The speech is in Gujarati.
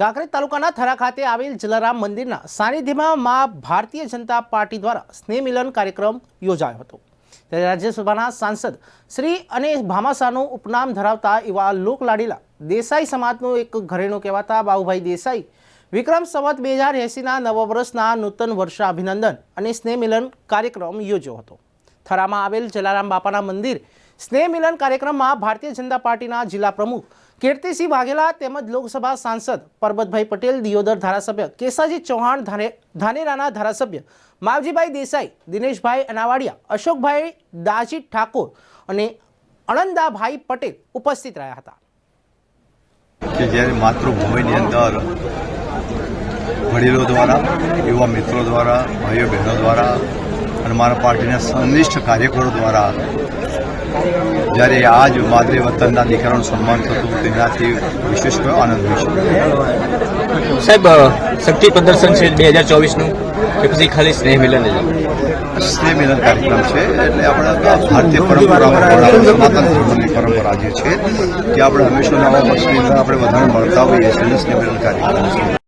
કાંકરેજ તાલુકાના થરા ખાતે આવેલ જલારામ મંદિરના સાનિધ્યમાં મા ભારતીય જનતા પાર્ટી દ્વારા સ્નેહ મિલન કાર્યક્રમ યોજાયો હતો. ત્યારે રાજ્યસભાના સાંસદ શ્રી અને ભામાસાનું ઉપનામ ધરાવતા એવા લોકલાડીલા દેસાઈ સમાજનું એક ઘરેણું કહેવાતા બાબુભાઈ દેસાઈ, વિક્રમ સંવત બે હજાર એંસીના નવા વર્ષના નૂતન વર્ષાભિનંદન અને સ્નેહ મિલન કાર્યક્રમ યોજ્યો હતો. થરામાં આવેલ જલારામ બાપાના મંદિર સ્નેહ મિલન કાર્યક્રમમાં ભારતીય જનતા પાર્ટીના જિલ્લા પ્રમુખ કીર્તિસિંહ વાઘેલા તેમજ લોકસભા સાંસદ પરબતભાઈ પટેલ, દિયોદર ધારાસભ્ય કેસાજી ચૌહાણ ધાનેરાના ધારાસભ્ય માવજીભાઈ દેસાઈ, દિનેશભાઈ અનાવાડિયા, અશોકભાઈ દાજી ઠાકોર અને અણંદાભાઈ પટેલ ઉપસ્થિત રહ્યા હતા. જ્યારે માતૃભૂમિની અંદર વડીલો દ્વારા, યુવા મિત્રો દ્વારા, ભાઈઓ બહેનો દ્વારા અને મારા પાર્ટીના સંનિષ્ઠ કાર્યકરો દ્વારા જ્યારે આજ માદરે વતનના દીકરાનું સન્માન થતું તેનાથી વિશેષ આનંદ હોય છે સાહેબ શક્તિ પ્રદર્શન છે બે હજાર ચોવીસનું. કે પછી ખાલી સ્નેહ મિલન સ્નેહ મિલન કાર્યક્રમ છે એટલે આપણે ભારતીય પરંપરામાં સનાતન ધર્મની પરંપરા જે છે કે આપણે હંમેશા નવા વર્ષની અંદર આપણે વધારે મળતા હોઈએ છીએ સ્નેહ મિલન કાર્યક્રમ છે.